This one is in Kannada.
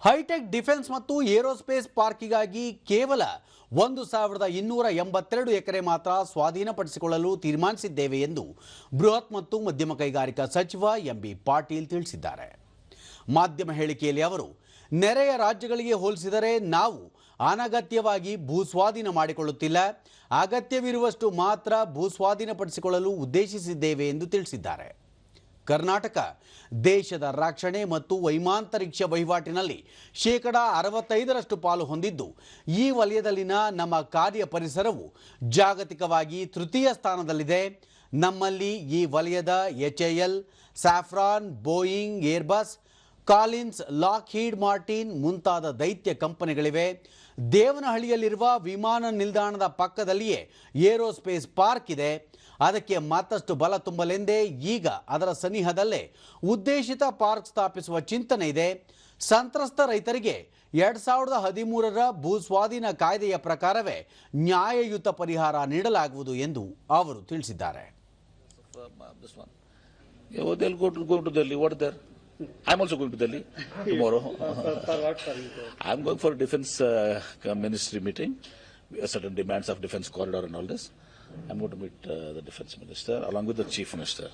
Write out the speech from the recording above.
ಹೈಟೆಕ್ ಡಿಫೆನ್ಸ್ ಮತ್ತು ಏರೋಸ್ಪೇಸ್ ಪಾರ್ಕಿಗಾಗಿ ಕೇವಲ ಒಂದು ಸಾವಿರದ ಇನ್ನೂರ ಎಂಬತ್ತೆರಡು ಎಕರೆ ಮಾತ್ರ ಸ್ವಾಧೀನಪಡಿಸಿಕೊಳ್ಳಲು ತೀರ್ಮಾನಿಸಿದ್ದೇವೆ ಎಂದು ಬೃಹತ್ ಮತ್ತು ಮಧ್ಯಮ ಕೈಗಾರಿಕಾ ಸಚಿವ ಎಂಬಿ ಪಾಟೀಲ್ ತಿಳಿಸಿದ್ದಾರೆ. ಮಾಧ್ಯಮ ಹೇಳಿಕೆಯಲ್ಲಿ ಅವರು, ನೆರೆಯ ರಾಜ್ಯಗಳಿಗೆ ಹೋಲಿಸಿದರೆ ನಾವು ಅನಗತ್ಯವಾಗಿ ಭೂಸ್ವಾಧೀನ ಮಾಡಿಕೊಳ್ಳುತ್ತಿಲ್ಲ. ಅಗತ್ಯವಿರುವಷ್ಟು ಮಾತ್ರ ಭೂಸ್ವಾಧೀನಪಡಿಸಿಕೊಳ್ಳಲು ಉದ್ದೇಶಿಸಿದ್ದೇವೆ ಎಂದು ತಿಳಿಸಿದ್ದಾರೆ. ಕರ್ನಾಟಕ. ದೇಶದ ರಕ್ಷಣೆ ಮತ್ತು ವೈಮಾಂತರಿಕ್ಷ ವಹಿವಾಟಿನಲ್ಲಿ ಶೇಕಡ ಅರವತ್ತೈದರಷ್ಟು ಪಾಲು ಹೊಂದಿದ್ದು, ಈ ವಲಯದಲ್ಲಿನ ನಮ್ಮ ಕಾರ್ಯ ಪರಿಸರವು ಜಾಗತಿಕವಾಗಿ ತೃತೀಯ ಸ್ಥಾನದಲ್ಲಿದೆ. ನಮ್ಮಲ್ಲಿ ಈ ವಲಯದ HAL Safran, Boeing, Airbus Collins, Lockheed Martin ಮುಂತಾದ ದೈತ್ಯ ಕಂಪನಿಗಳಿವೆ. ದೇವನಹಳ್ಳಿಯಲ್ಲಿರುವ ವಿಮಾನ ನಿಲ್ದಾಣದ ಪಕ್ಕದಲ್ಲಿಯೇ ಏರೋಸ್ಪೇಸ್ ಪಾರ್ಕ್ ಇದೆ. ಅದಕ್ಕೆ ಮತ್ತಷ್ಟು ಬಲ ತುಂಬಲೆಂದೇ ಈಗ ಅದರ ಸನಿಹದಲ್ಲೇ ಉದ್ದೇಶಿತ ಪಾರ್ಕ್ ಸ್ಥಾಪಿಸುವ ಚಿಂತನೆ ಇದೆ. ಸಂತ್ರಸ್ತ ರೈತರಿಗೆ ಎರಡ್ ಸಾವಿರದ ಹದಿಮೂರರ ಭೂಸ್ವಾಧೀನ ಕಾಯ್ದೆಯ ಪ್ರಕಾರವೇ ನ್ಯಾಯಯುತ ಪರಿಹಾರ ನೀಡಲಾಗುವುದು ಎಂದು ಅವರು ತಿಳಿಸಿದ್ದಾರೆ. Uh, this one. Yeah, well, they'll go to, go to Delhi. What there? I'm also going to Delhi tomorrow. I'm going for a defense uh, ministry meeting. Certain demands of defense corridor and all this. I'm going to meet uh, the defense minister along with the chief minister.